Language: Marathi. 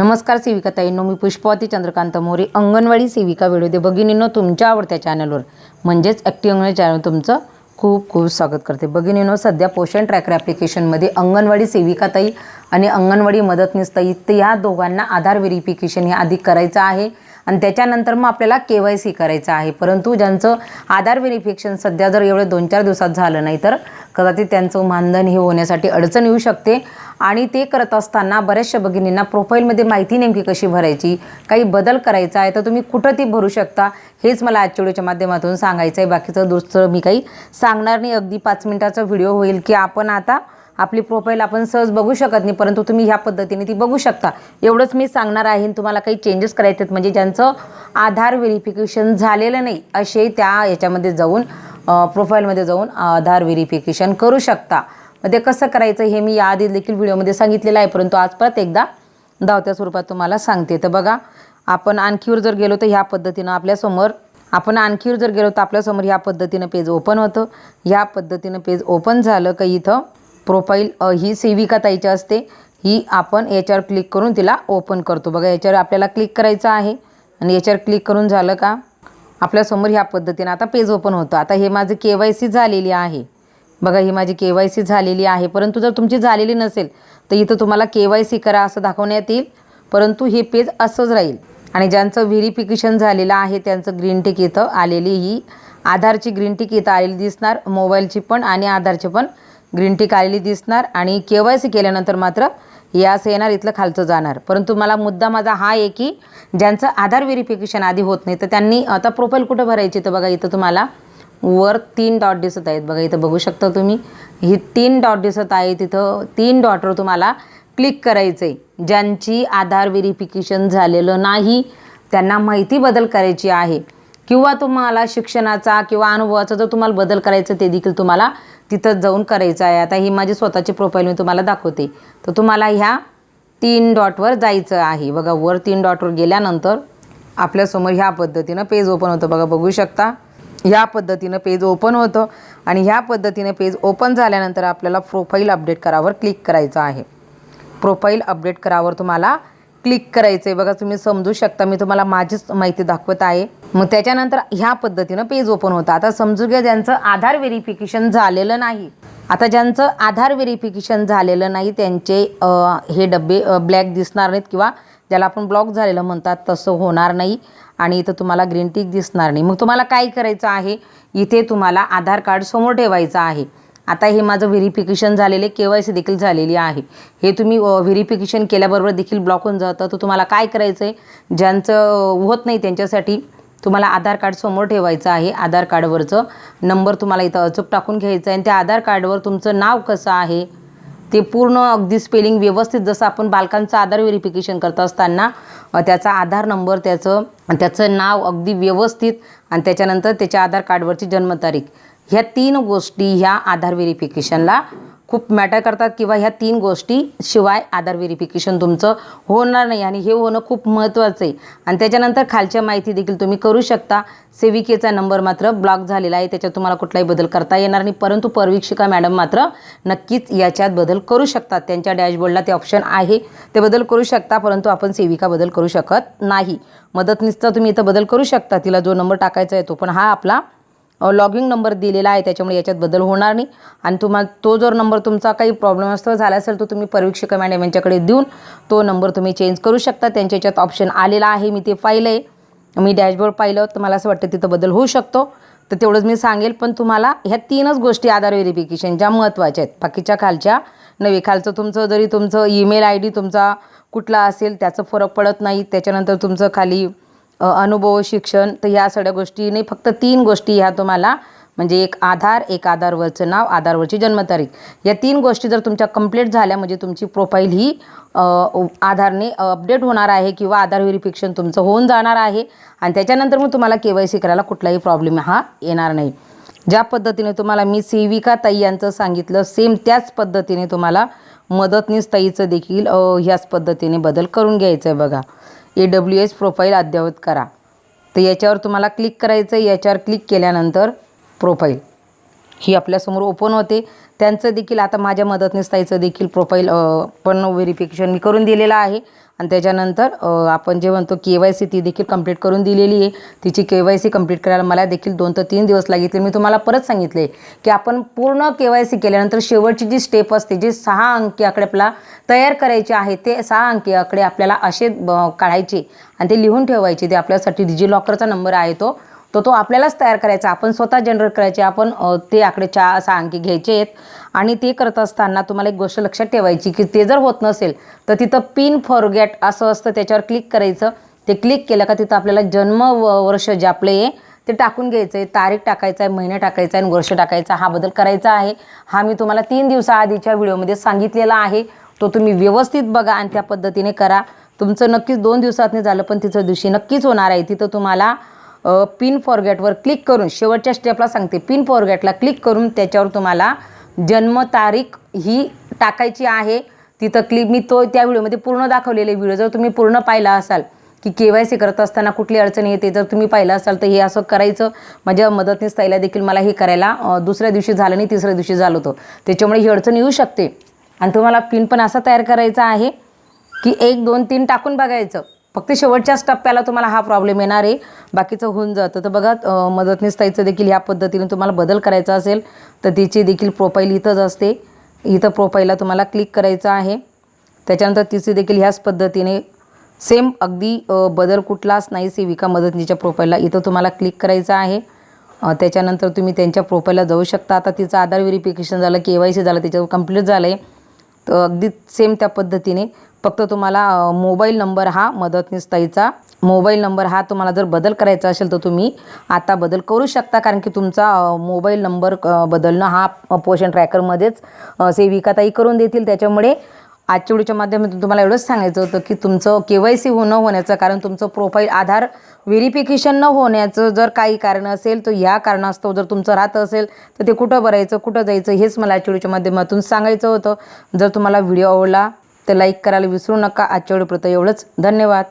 नमस्कार सेविका ताईंनो मी पुष्पवती चंद्रकांत मोरे अंगणवाडी सेविका व्हिडिओ दे भगिनींनो तुमच्या आवडत्या चॅनलवर. म्हणजेच ॲक्टिव्ह अंगणवाडी चॅनल तुमचं खूप खूप स्वागत करते. भगिनींनो सध्या पोषण ट्रॅकर ॲप्लिकेशनमध्ये अंगणवाडी सेविका ताई आणि अंगणवाडी मदतनीस ताई तर या दोघांना आधार व्हेरिफिकेशन हे आधी करायचं आहे. आणि त्याच्यानंतर मग आपल्याला के वाय सी करायचं आहे. परंतु ज्यांचं आधार व्हेरिफिकेशन सध्या जर एवढे दोन चार दिवसात झालं नाही तर कदाचित त्यांचं मानधन हे होण्यासाठी अडचण येऊ शकते. आणि ते करत असताना बऱ्याचशा भगिनींना प्रोफाईलमध्ये माहिती नेमकी कशी भरायची काही बदल करायचा आहे तर तुम्ही कुठं ती भरू शकता हेच मला आजच्या व्हिडिओच्या माध्यमातून सांगायचं आहे बाकीचं दुसरं मी काही सांगणार नाही. अगदी पाच मिनटाचा व्हिडिओ होईल की आपण आता आपली प्रोफाईल आपण सहज बघू शकत नाही परंतु तुम्ही ह्या पद्धतीने ती बघू शकता. एवढंच मी सांगणार आहे आणि तुम्हाला काही चेंजेस करायचे आहेत म्हणजे ज्यांचं आधार व्हेरिफिकेशन झालेलं नाही असे त्या याच्यामध्ये जाऊन प्रोफाईलमध्ये जाऊन आधार व्हेरिफिकेशन करू शकता. मग ते कसं करायचं हे मी याआधी देखील व्हिडिओमध्ये सांगितलेलं आहे परंतु आज परत एकदा धावत्या स्वरूपात तुम्हाला सांगते. तर बघा आपण आणखीवर जर गेलो तर ह्या पद्धतीनं आपल्यासमोर आपण आणखीवर जर गेलो तर आपल्यासमोर ह्या पद्धतीनं पेज ओपन होतं. ह्या पद्धतीनं पेज ओपन झालं का इथं प्रोफाईल ही सेविका ताईची असते. ही आपण याच्यावर क्लिक करून तिला ओपन करतो. बघा याच्यावर आपल्याला क्लिक करायचं आहे. आणि याच्यावर क्लिक करून झालं का? आपल्यासमोर ह्या पद्धतीनं आता पेज ओपन होतं. आता हे माझं के वाय सी झालेली आहे. बघा ही माझी के वाय सी झालेली आहे. परंतु जर तुमची झालेली नसेल तर इथं तुम्हाला के वाय सी करा असं दाखवण्यात येईल. परंतु हे पेज असंच राहील. आणि ज्यांचं व्हेरिफिकेशन झालेलं आहे त्यांचं ग्रीन टिक इथं आलेली ही आधारची ग्रीन टिक इथं आलेली दिसणार. मोबाईलची पण आणि आधारची पण ग्रीन टिक आलेली दिसणार. आणि के वाय सी केल्यानंतर मात्र हे असं येणार इथलं खालचं जाणार. परंतु मला मुद्दा माझा हा आहे की ज्यांचं आधार व्हेरिफिकेशन आधी होत नाही तर त्यांनी आता प्रोफाईल कुठं भरायची? तर बघा इथं तुम्हाला वर तीन डॉट दिसत आहेत. बघा इथं बघू शकता तुम्ही. ही तीन डॉट दिसत आहे. तिथं तीन डॉटवर तुम्हाला क्लिक करायचं आहे ज्यांची आधार व्हेरिफिकेशन झालेलं नाही त्यांना माहिती बदल करायची आहे. किंवा तुम्हाला शिक्षणाचा किंवा अनुभवाचा जर तुम्हाला बदल करायचा ते देखील तुम्हाला तिथं जाऊन करायचं आहे. आता ही माझी स्वतःची प्रोफाईल मी तुम्हाला दाखवते. तर तुम्हाला ह्या तीन डॉटवर जायचं आहे. बघा वर तीन डॉटवर गेल्यानंतर आपल्यासमोर ह्या पद्धतीनं पेज ओपन होतं. बघा बघू शकता. ह्या पद्धतीनं पेज ओपन होतं आणि ह्या पद्धतीने पेज ओपन झाल्यानंतर आपल्याला प्रोफाईल अपडेट करावर क्लिक करायचं आहे. प्रोफाईल अपडेट करावर तुम्हाला क्लिक करायचं आहे बघा तुम्ही समजू शकता मी तुम्हाला माझीच माहिती दाखवत आहे. मग त्याच्यानंतर ह्या पद्धतीनं पेज ओपन होतं. आता समजू घ्या ज्यांचं आधार व्हेरिफिकेशन झालेलं नाही. आता ज्यांचं आधार व्हेरिफिकेशन झालेलं नाही त्यांचे हे डबे ब्लॅक दिसणार नाहीत किंवा ज्याला आपण ब्लॉक झालेलं म्हणतात तसं होणार नाही. आणि इथं तुम्हाला ग्रीन टिक दिसणार नाही. मग तुम्हाला काय करायचं आहे? इथे तुम्हाला आधार कार्ड समोर ठेवायचं आहे. आता हे माझं व्हेरिफिकेशन झालेले के वाय सी देखील झालेली आहे. हे तुम्ही व्हेरिफिकेशन केल्याबरोबर देखील ब्लॉक होऊन जातं. तर तुम्हाला काय करायचं आहे ज्यांचं होत नाही त्यांच्यासाठी तुम्हाला आधार कार्ड समोर ठेवायचं आहे. आधार कार्डवरचं नंबर तुम्हाला इथं अचूक टाकून घ्यायचं आहे. आणि त्या आधार कार्डवर तुमचं नाव कसं आहे? ते पूर्ण अगदी स्पेलिंग व्यवस्थित जसं आपण बालकांचं आधार व्हेरिफिकेशन करत असताना त्याचा आधार नंबर त्याचं त्याचं नाव अगदी व्यवस्थित आणि त्याच्यानंतर त्याच्या आधार कार्डवरची जन्मतारीख. ह्या तीन गोष्टी ह्या आधार व्हेरिफिकेशनला खूप मॅटर करतात किंवा ह्या तीन गोष्टी शिवाय आधार व्हेरिफिकेशन तुमचं होणार नाही. आणि हे होणं खूप महत्त्वाचं आहे. आणि त्याच्यानंतर खालच्या माहिती देखील तुम्ही करू शकता. सेविकेचा नंबर मात्र ब्लॉक झालेला आहे. त्याच्यात तुम्हाला कुठलाही बदल करता येणार नाही. परंतु परवीक्षिका मॅडम मात्र नक्कीच याच्यात बदल करू शकतात. त्यांच्या डॅशबोर्डला ते ऑप्शन आहे. ते बदल करू शकता परंतु आपण सेविका बदल करू शकत नाही. मदतनीसचा तुम्ही इथं बदल करू शकता. तिला जो नंबर टाकायचा आहे तो. पण हा आपला लॉगिंग नंबर दिलेला आहे त्याच्यामुळे याच्यात बदल होणार नाही. आणि तुम्हाला तो जर नंबर तुमचा काही प्रॉब्लेम असतो झाला असेल तर तुम्ही परीक्षक मॅडम यांच्याकडे देऊन तो नंबर तुम्ही चेंज करू शकता. त्यांच्या याच्यात ऑप्शन आलेला आहे मी ते पाहिलं आहे. मी डॅशबोर्ड पाहिलं तर मला असं वाटतं तिथं बदल होऊ शकतो. तर तेवढंच मी सांगेल पण तुम्हाला ह्या तीनच गोष्टी आधार व्हेरिफिकेशन ज्या महत्त्वाच्या आहेत. बाकीच्या खालच्या नव्हे खालचं तुमचं जरी तुमचं ईमेल आय डी तुमचा कुठला असेल त्याचं फरक पडत नाही. त्याच्यानंतर तुमचं खाली अनुभव शिक्षण तर ह्या सगळ्या गोष्टी नाही फक्त तीन गोष्टी ह्या तुम्हाला म्हणजे एक आधार एक आधारवरचं नाव आधारवरची जन्मतारीख. या तीन गोष्टी जर तुमच्या कंप्लीट झाल्या म्हणजे तुमची प्रोफाईल ही आधारने अपडेट होणार आहे किंवा आधार व्हेरिफिकेशन तुमचं होऊन जाणार आहे आणि त्याच्यानंतर मग तुम्हाला के वाय सी करायला कुठलाही प्रॉब्लेम हा येणार नाही. ज्या पद्धतीने तुम्हाला मी सेविका ताई यांचं सांगितलं सेम त्याच पद्धतीने तुम्हाला मदतनीस ताईचं देखील ह्याच पद्धतीने बदल करून घ्यायचं आहे बघा. ए डब्ल्यू एस प्रोफाईल अद्ययावत करा. तर याच्यावर तुम्हाला क्लिक करायचं आहे. याच्यावर क्लिक केल्यानंतर प्रोफाईल ही आपल्यासमोर ओपन होते. त्यांचं देखील आता माझ्या मदतनीस ताईचं देखील प्रोफाईल पण व्हेरिफिकेशन मी करून दिलेलं आहे. आणि त्याच्यानंतर आपण जे म्हणतो के वाय सी ती देखील कंप्लीट करून दिलेली आहे. तिची के वाय सी कंप्लीट करायला मला देखील दोन ते तीन दिवस लागितले. मी तुम्हाला परत सांगितले की आपण पूर्ण के वाय सी केल्यानंतर शेवटची जी स्टेप असते जे सहा अंकी आकडे आपला तयार करायचे आहे ते सहा अंकी आकडे आपल्याला असे काढायचे आणि ते लिहून ठेवायचे. ते आपल्यासाठी डिजिलॉकरचा नंबर आहे तो. तो तो आपल्यालाच तयार करायचा. आपण स्वतः जनरेट करायचे. आपण ते आकडे चा सहा अंकी घ्यायचे आहेत आणि ते करत असताना तुम्हाला एक गोष्ट लक्षात ठेवायची की ते जर होत नसेल तर तिथं पिन फॉरगॅट असं असतं त्याच्यावर क्लिक करायचं. ते क्लिक केलं का तिथं आपल्याला जन्म व- वर्ष जे आपले आहे ते टाकून घ्यायचं आहे. तारीख टाकायचं आहे महिना टाकायचा आहे आणि वर्ष टाकायचा हा बदल करायचा आहे. हा मी तुम्हाला तीन दिवसाआधीच्या व्हिडिओमध्ये सांगितलेला आहे. तो तुम्ही व्यवस्थित बघा आणि त्या पद्धतीने करा. तुमचं नक्कीच दोन दिवसात नाही झालं पण तिचं दिवशी नक्कीच होणार आहे. तिथं तुम्हाला पिन फॉरगॅटवर क्लिक करून शेवटच्या स्टेपला सांगते पिन फॉरगॅटला क्लिक करून त्याच्यावर तुम्हाला जन्मतारीख ही टाकायची आहे. तिथं क्लिक मी तो त्या व्हिडिओमध्ये पूर्ण दाखवलेले व्हिडिओ. जर तुम्ही पूर्ण पाहिला असाल की के वाय सी करत असताना कुठली अडचण येते जर तुम्ही पाहिलं असाल तर हे असं करायचं. माझ्या मदतनीस ताईला देखील मला हे करायला दुसऱ्या दिवशी झालं नाही तिसऱ्या दिवशी झालं होतं. त्याच्यामुळे ही अडचण येऊ शकते. आणि तुम्हाला पिन पण असा तयार करायचा आहे की एक दोन तीन टाकून बघायचं. फक्त शेवटच्याच टप्प्याला तुम्हाला हा प्रॉब्लेम येणार आहे. बाकीचं होऊन जातं. तर बघा अं, मदतनीस ताईचं देखील ह्या पद्धतीने तुम्हाला बदल करायचा असेल तर तिची देखील प्रोफाईल इथंच असते. इथं प्रोफाईलला तुम्हाला क्लिक करायचं आहे. त्याच्यानंतर तिची देखील ह्याच पद्धतीने सेम अगदी बदल कुठलाच नाही सेविका मदतनीच्या प्रोफाईलला इथं तुम्हाला क्लिक करायचं आहे. त्याच्यानंतर तुम्ही त्यांच्या प्रोफाईलला जाऊ शकता. आता तिचं आधार व्हेरिफिकेशन झालं के वाय सी झालं त्याच्यावर कंप्लीट झालं आहे तर अगदी सेम त्या पद्धतीने फक्त तुम्हाला मोबाईल नंबर हा मदतनीस ताईचा. मोबाईल नंबर हा तुम्हाला जर बदल करायचा असेल तर तुम्ही आता बदल करू शकता कारण की तुमचा मोबाईल नंबर बदलणं हा पोषण ट्रॅकरमध्येच सेविकाताई करून देतील. त्याच्यामुळे आजच्या व्हिडिओच्या माध्यमातून तुम्हाला एवढंच सांगायचं होतं की तुमचं के वाय सी न होण्याचं कारण तुमचं प्रोफाईल आधार व्हेरिफिकेशन न होण्याचं जर काही कारण असेल तर ह्या कारणास्तव जर तुमचं राहत असेल तर ते कुठं भरायचं कुठं जायचं हेच मला आजच्या व्हिडिओच्या माध्यमातून सांगायचं होतं. जर तुम्हाला व्हिडिओ आवडला तर लाईक करायला विसरू नका. आजच्या व्हिडिओपुरतं एवढंच. धन्यवाद.